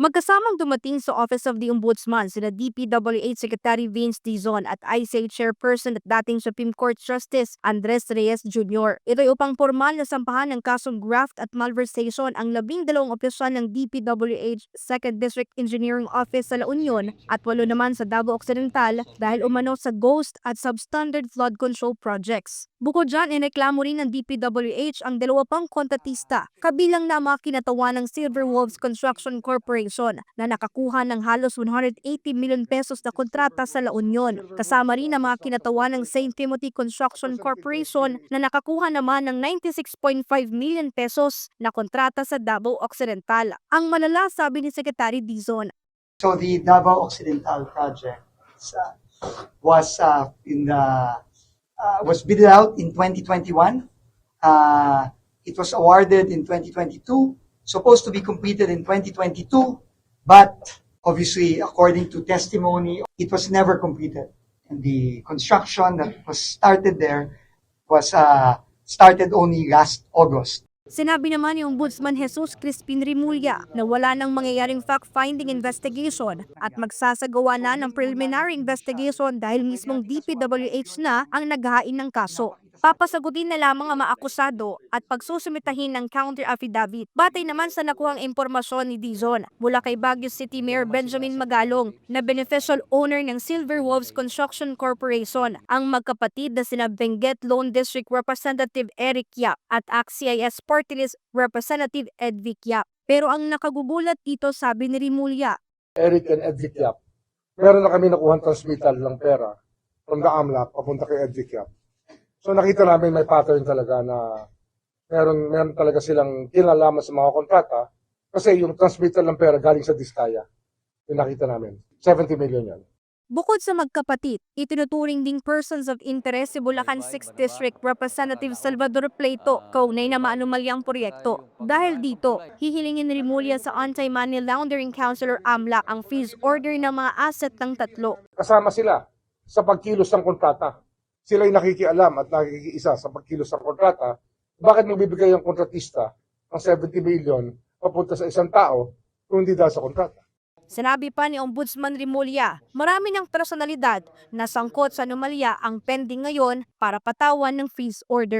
Magkasamang dumating sa Office of the Ombudsman sina DPWH Secretary Vince Dizon at ICA Chairperson at dating Supreme Court Justice Andres Reyes Jr. Ito'y upang formal na sampahan ng kasong graft at malversation ang labing dalawang opisyal ng DPWH 2nd District Engineering Office sa La Union at walo naman sa Davao Occidental dahil umano sa ghost at substandard flood control projects. Bukod dyan, ineklamo rin ng DPWH ang dalawa pang kontratista, kabilang na mga kinatawan ng Silver Wolves Construction Corporation na nakakuha ng halos 180 million pesos na kontrata sa La Union. Kasama rin ang mga kinatawan ng St. Timothy Construction Corporation na nakakuha naman ng 96.5 million pesos na kontrata sa Davao Occidental. Ang malala sabi ni Secretary Dizon, So the Davao Occidental project uh, was uh, in the uh, was bid out in 2021. Uh, it was awarded in 2022, supposed to be completed in 2022, but obviously, according to testimony, it was never completed. And the construction that was started there was uh, started only last August. Sinabi naman ni Ombudsman Jesus Crispin Rimulya na wala nang mangyayaring fact-finding investigation at magsasagawa na ng preliminary investigation dahil mismong DPWH na ang naghahain ng kaso. Papasagutin na lamang ang mga akusado at pagsusumitahin ng counter affidavit. Batay naman sa nakuhang impormasyon ni Dizon mula kay Baguio City Mayor Benjamin Magalong na beneficial owner ng Silver Wolves Construction Corporation ang magkapatid na sina Benguet Loan District Representative Eric Yap at ACT-CIS Party List Representative Ed Vic Yap. Pero ang nakagugulat dito sabi ni Rimulya, Eric and Edvic Yap. Meron na kami nakuha transmittal ng pera from the AMLAC papunta kay Edvic Yap. So nakita namin may pattern talaga na meron, meron talaga silang kinalaman sa mga kontrata kasi yung transmittal ng pera galing sa Diskaya. Yung nakita namin. 70 million yan. Bukod sa magkapatid, itinuturing ding persons of interest si Bulacan 6th District Representative Salvador Plato kaunay na maanumalyang proyekto. Dahil dito, hihilingin ni Rimulya sa Anti-Money Laundering Counselor AMLAC ang fees order ng mga asset ng tatlo. Kasama sila sa pagkilos ng kontrata. Sila yung nakikialam at nakikiisa sa pagkilos ng kontrata. Bakit magbibigay ang kontratista ng 70 million papunta sa isang tao kung hindi dahil sa kontrata? Sinabi pa ni Ombudsman Rimulya, marami ng personalidad na sangkot sa anomalya ang pending ngayon para patawan ng fees order.